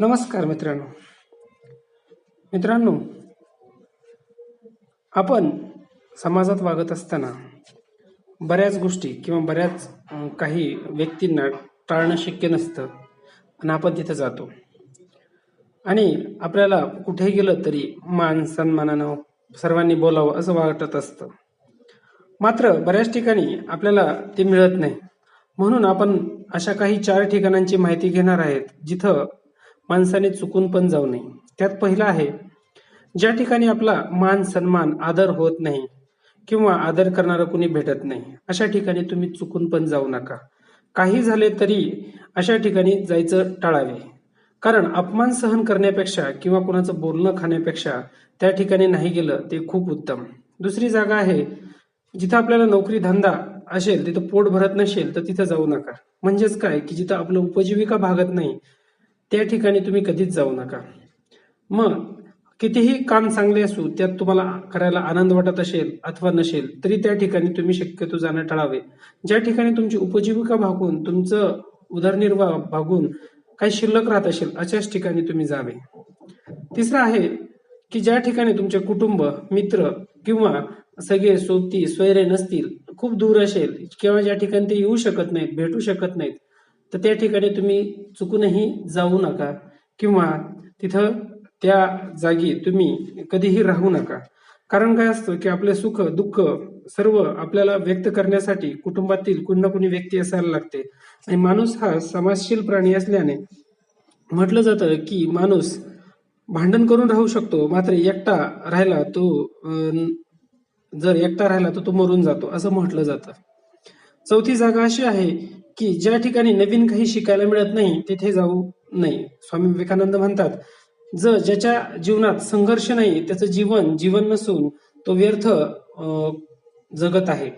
नमस्कार मित्रांनो. मित्रांनो आपण समाजात वागत असताना बऱ्याच गोष्टी किंवा बऱ्याच काही व्यक्तींना टाळणं शक्य नसतं आणि आपण तिथं जातो. आणि आपल्याला कुठेही गेलं तरी मान सन्मानानं सर्वांनी बोलावं असं वाटत असतं. मात्र बऱ्याच ठिकाणी आपल्याला ते मिळत नाही. म्हणून आपण अशा काही चार ठिकाणांची माहिती घेणार आहेत जिथं माणसाने चुकून पण जाऊ नये. त्यात पहिलं आहे ज्या ठिकाणी आपला मान सन्मान आदर होत नाही किंवा आदर करणारं कुणी भेटत नाही अशा ठिकाणी तुम्ही चुकून पण जाऊ नका. काही झाले तरी अशा ठिकाणी जायचं टाळावे. कारण अपमान सहन करण्यापेक्षा किंवा कुणाचं बोलणं खाण्यापेक्षा त्या ठिकाणी नाही गेलं ते खूप उत्तम. दुसरी जागा आहे जिथं आपल्याला नोकरी धंदा असेल तिथं पोट भरत नसेल तर तिथं जाऊ नका. म्हणजेच काय? की जिथं आपलं उपजीविका भागत नाही त्या ठिकाणी तुम्ही कधीच जाऊ नका. मग कितीही काम चांगले असू त्यात तुम्हाला करायला आनंद वाटत असेल अथवा नसेल तरी त्या ठिकाणी तुम्ही शक्यतो जाणं टाळावे. ज्या ठिकाणी तुमची उपजीविका भागून तुमचं उदरनिर्वाह भागून काही शिल्लक राहत असेल अशाच ठिकाणी तुम्ही जावे. तिसरं आहे की ज्या ठिकाणी तुमचे कुटुंब मित्र किंवा सगळे सोबती स्वैरे नसतील खूप दूर असेल किंवा ज्या ठिकाणी ते येऊ शकत नाहीत भेटू शकत नाहीत तर त्या ठिकाणी तुम्ही चुकूनही जाऊ नका. किंवा तिथं त्या जागी तुम्ही कधीही राहू नका. कारण काय असतं की आपले सुख दुःख सर्व आपल्याला व्यक्त करण्यासाठी कुटुंबातील कुणी ना कुणी व्यक्ती असायला लागते. आणि माणूस हा समाजशील प्राणी असल्याने म्हटलं जातं की माणूस भांडण करून राहू शकतो. मात्र एकटा राहिला तो जर एकटा राहिला तर तो मरून जातो असं म्हटलं जातं. चौथी जागा अशी आहे की ज्या ठिकाणी नवीन काही शिकायला मिळत नाही तिथे जाऊ नये. स्वामी विवेकानंद म्हणतात जर ज्याच्या जीवनात संघर्ष नाही त्याचं जीवन जीवन नसून तो व्यर्थ अं, जगत आहे.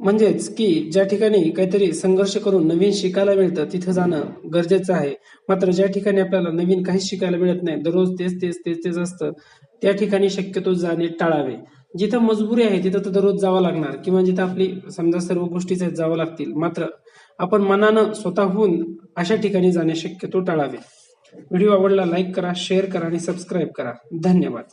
म्हणजेच की ज्या ठिकाणी काहीतरी संघर्ष करून नवीन शिकायला मिळतं तिथं जाणं गरजेचं आहे. मात्र ज्या ठिकाणी आपल्याला नवीन काहीच शिकायला मिळत नाही दररोज तेच तेच तेच तेच असतं त्या ठिकाणी शक्यतो जाणे टाळावे. जिथं मजबुरी आहे तिथं तर दररोज जावं लागणार. किंवा जिथं आपली समजा सर्व गोष्टीच आहेत जावं लागतील. मात्र आपण मनानं स्वतःहून अशा ठिकाणी जाणे शक्यतो टाळावे. व्हिडिओ आवडला लाईक करा शेअर करा आणि सबस्क्राईब करा. धन्यवाद.